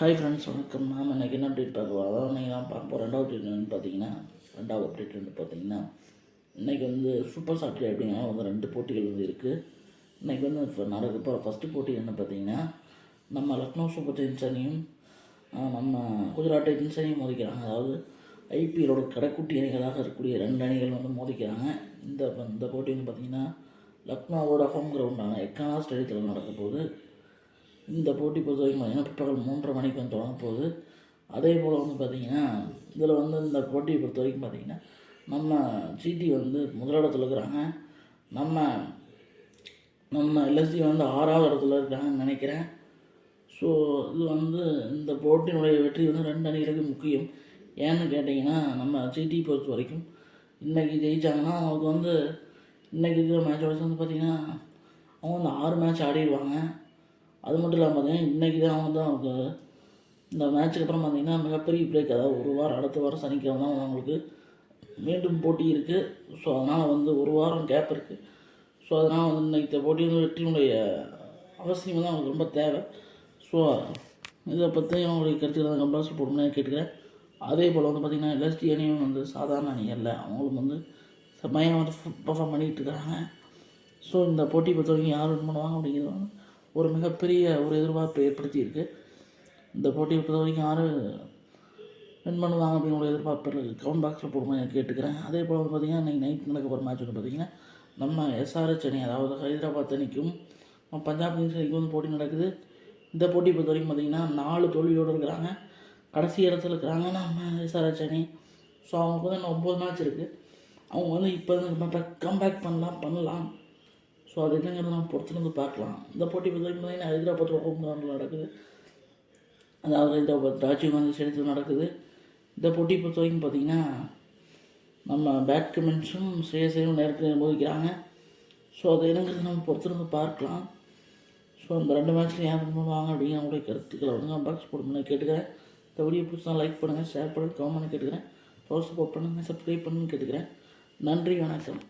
Hi friends வணக்கம். Ma'am இன்றைக்கி என்ன அப்டேட் பார்க்கலாம் அதாவது நீங்கள் நான் பார்க்க போகிற ரெண்டாவது அப்டேட் என்னென்னு பார்த்தீங்கன்னா ரெண்டாவது அப்டேட் வந்து பார்த்தீங்கன்னா இன்றைக்கி வந்து சூப்பர் சாட்டர்டே அப்படிங்கிற வந்து ரெண்டு போட்டிகள் வந்து இருக்குது இன்றைக்கி வந்து இப்போ நடக்க போகிற ஃபஸ்ட்டு போட்டி என்ன பார்த்தீங்கன்னா நம்ம லக்னோ சூப்பர் ஜெயின்ஸ் அணியும் நம்ம குஜராத் டைட்டன்ஸ் அணியும் மோதிக்கிறாங்க. அதாவது ஐபிஎலோட கடைக்குட்டி அணிகளாக இருக்கக்கூடிய ரெண்டு அணிகள் வந்து மோதிக்கிறாங்க. இந்த இந்த போட்டி வந்து பார்த்திங்கன்னா லக்னோவோட ஹோம் கிரவுண்டான எக்கானா ஸ்டேடியத்தில் நடக்க போகுது. இந்த போட்டி பொறுத்த வரைக்கும் பார்த்திங்கன்னா பிற்பகல் மூன்றரை மணிக்கு வந்து தொடங்க போகுது. அதே போல் வந்து பார்த்திங்கன்னா இதில் வந்து இந்த போட்டியை பொறுத்த வரைக்கும் பார்த்திங்கன்னா நம்ம சிடி வந்து முதலிடத்தில் இருக்கிறாங்க. நம்ம நம்ம எல்எஸ்சி வந்து ஆறாவது இடத்துல இருக்காங்கன்னு நினைக்கிறேன். ஸோ இது வந்து இந்த போட்டியினுடைய வெற்றி வந்து ரெண்டு அணிகளுக்கு முக்கியம். ஏன்னு கேட்டிங்கன்னா நம்ம சிடி பொறுத்த வரைக்கும் இன்றைக்கி ஜெயித்தாங்கன்னா அவங்களுக்கு வந்து இன்றைக்கி இருக்கிற மேட்ச் வந்து பார்த்திங்கன்னா அவங்க வந்து ஆறு மேட்ச் ஆடிடுவாங்க அது மட்டும் இல்லாமல் பார்த்தீங்கன்னா இன்றைக்கி தான் வந்து அவங்க இந்த மேட்ச்சுக்கு அப்புறம் பார்த்தீங்கன்னா மிகப்பெரிய பிரேக் அதாவது ஒரு வாரம் அடுத்த வாரம் சனிக்கிழமை தான் அவங்களுக்கு மீண்டும் போட்டி இருக்குது ஸோ அதனால் வந்து ஒரு வாரம் கேப் இருக்குது ஸோ அதனால் வந்து இன்னைக்கு போட்டி வந்து வெற்றியினுடைய அவசியம் தான் அவங்களுக்கு ரொம்ப தேவை. ஸோ இதை பற்றி அவங்களுடைய கருத்துக்களை கம்பல்சரி போடணும்னு கேட்டுக்கிறேன். அதே போல் வந்து பார்த்திங்கன்னா எல்எஸ்டி அணியும் வந்து சாதாரண அணி அல்ல. அவங்களும் வந்து செம்மையாக வந்து பர்ஃபார்ம் பண்ணிகிட்டு இருக்காங்க. ஸோ இந்த போட்டி பொறுத்த வரைக்கும் யார் வின் பண்ணுவாங்க அப்படிங்கிறது வந்து ஒரு மிகப்பெரிய ஒரு எதிர்பார்ப்பை ஏற்படுத்தியிருக்கு. இந்த போட்டியை பொறுத்த வரைக்கும் யார் வின் பண்ணுவாங்க அப்படிங்கிற ஒரு எதிர்பார்ப்பு கவுண்ட் பாக்ஸில் போடுமா நான் கேட்டுக்கிறேன். அதே போல் வந்து பார்த்திங்கன்னா இன்றைக்கி நைட் நடக்க போகிற மேட்ச் வந்து பார்த்திங்கன்னா நம்ம எஸ்ஆர்எச் அணி அதாவது ஹைதராபாத் அணிக்கும் பஞ்சாப் கிங்ஸ் அணிக்கும் வந்து போட்டி நடக்குது. இந்த போட்டி பொறுத்த வரைக்கும் பார்த்திங்கன்னா நாலு தோல்வியோடு இருக்கிறாங்க. கடைசி இடத்துல இருக்கிறாங்க நம்ம எஸ்ஆர்எச் அணி. ஸோ அவங்களுக்கு வந்து இன்னும் ஒம்பது மேட்ச் இருக்குது அவங்க வந்து இப்போ வந்து கம்பேக் பண்ணலாம் பண்ணலாம். ஸோ அது என்னங்கிறத நம்ம பொறுத்திருந்து பார்க்கலாம். இந்த போட்டி பார்த்திங்கன்னா பார்த்தீங்கன்னா ஹைதராபாத் ஹோம் கிரவுண்டில் நடக்குது. அதாவது ஹைதராபாத் ராஜீவ்காந்தி ஸ்டேடியத்தில் நடக்குது. இந்த போட்டி பொறுத்த வரைக்கும் பார்த்தீங்கன்னா நம்ம பேட்மின்ஸும் ஸ்ரேயசையும் நேருக்கு மோதிக்கிறாங்க. ஸோ அது என்னங்கிறத நம்ம பொறுத்திருந்து பார்க்கலாம். ஸோ அந்த ரெண்டு மேட்ச்சில் யார் பண்ணுவாங்க அப்படிங்கிற அவங்களுடைய கருத்துக்களை வந்து பாக்ஸ் போடணும்னு கேட்டுக்கிறேன். இந்த வீடியோ பிடிச்சா லைக் பண்ணுங்கள் ஷேர் பண்ணுங்கள் கமெண்ட் கேட்டுக்கிறேன். சப்போர்ட் பண்ணுங்கள் சப்ஸ்கிரைப் பண்ணுன்னு கேட்டுக்கிறேன். நன்றி வணக்கம்.